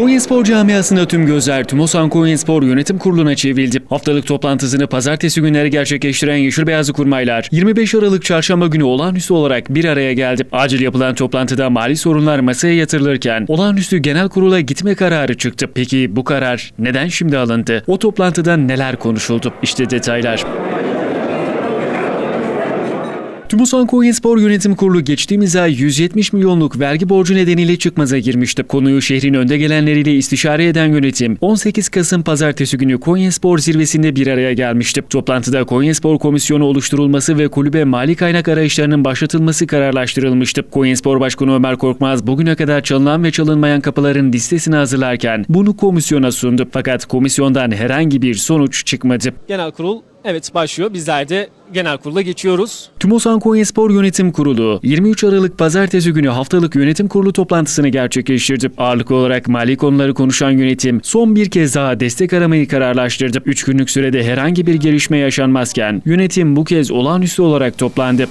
Konyaspor camiasında tüm gözler Tümosan Konyaspor Yönetim Kurulu'na çevrildi. Haftalık toplantısını pazartesi günleri gerçekleştiren Yeşil Beyazlı Kurmaylar 25 Aralık çarşamba günü olağanüstü olarak bir araya geldi. Acil yapılan toplantıda mali sorunlar masaya yatırılırken olağanüstü genel kurula gitme kararı çıktı. Peki bu karar neden şimdi alındı? O toplantıda neler konuşuldu? İşte detaylar. Tümusan Konyaspor Yönetim Kurulu geçtiğimiz ay 170 milyonluk vergi borcu nedeniyle çıkmaza girmişti. Konuyu şehrin önde gelenleriyle istişare eden yönetim 18 Kasım pazartesi günü Konyaspor zirvesinde bir araya gelmişti. Toplantıda Konyaspor Komisyonu oluşturulması ve kulübe mali kaynak arayışlarının başlatılması kararlaştırılmıştı. Konyaspor Başkanı Ömer Korkmaz bugüne kadar çalınan ve çalınmayan kapıların listesini hazırlarken bunu komisyona sundu. Fakat komisyondan herhangi bir sonuç çıkmadı. Genel kurul evet başlıyor. Bizler de genel kurula geçiyoruz. Tümosan Konyaspor Yönetim Kurulu 23 Aralık Pazartesi günü haftalık yönetim kurulu toplantısını gerçekleştirdi. Ağırlıklı olarak mali konuları konuşan yönetim son bir kez daha destek aramayı kararlaştırdı. 3 günlük sürede herhangi bir gelişme yaşanmazken yönetim bu kez olağanüstü olarak toplandı.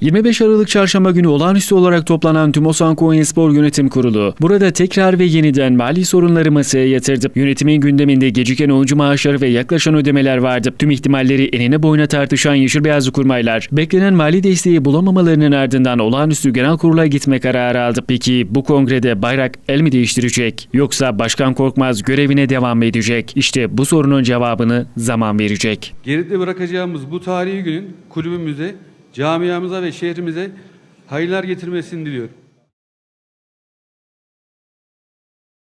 25 Aralık Çarşamba günü olağanüstü olarak toplanan Tümosan Konyaspor Yönetim Kurulu, burada tekrar ve yeniden mali sorunları masaya yatırdı. Yönetimin gündeminde geciken oyuncu maaşları ve yaklaşan ödemeler vardı. Tüm ihtimalleri enine boyuna tartışan Yeşil Beyazlı Kurmaylar, beklenen mali desteği bulamamalarının ardından olağanüstü genel kurula gitme kararı aldı. Peki bu kongrede bayrak el mi değiştirecek? Yoksa Başkan Korkmaz görevine devam mı edecek? İşte bu sorunun cevabını zaman verecek. Geride bırakacağımız bu tarihi günün kulübümüze, camiamıza ve şehrimize hayırlar getirmesini diliyorum.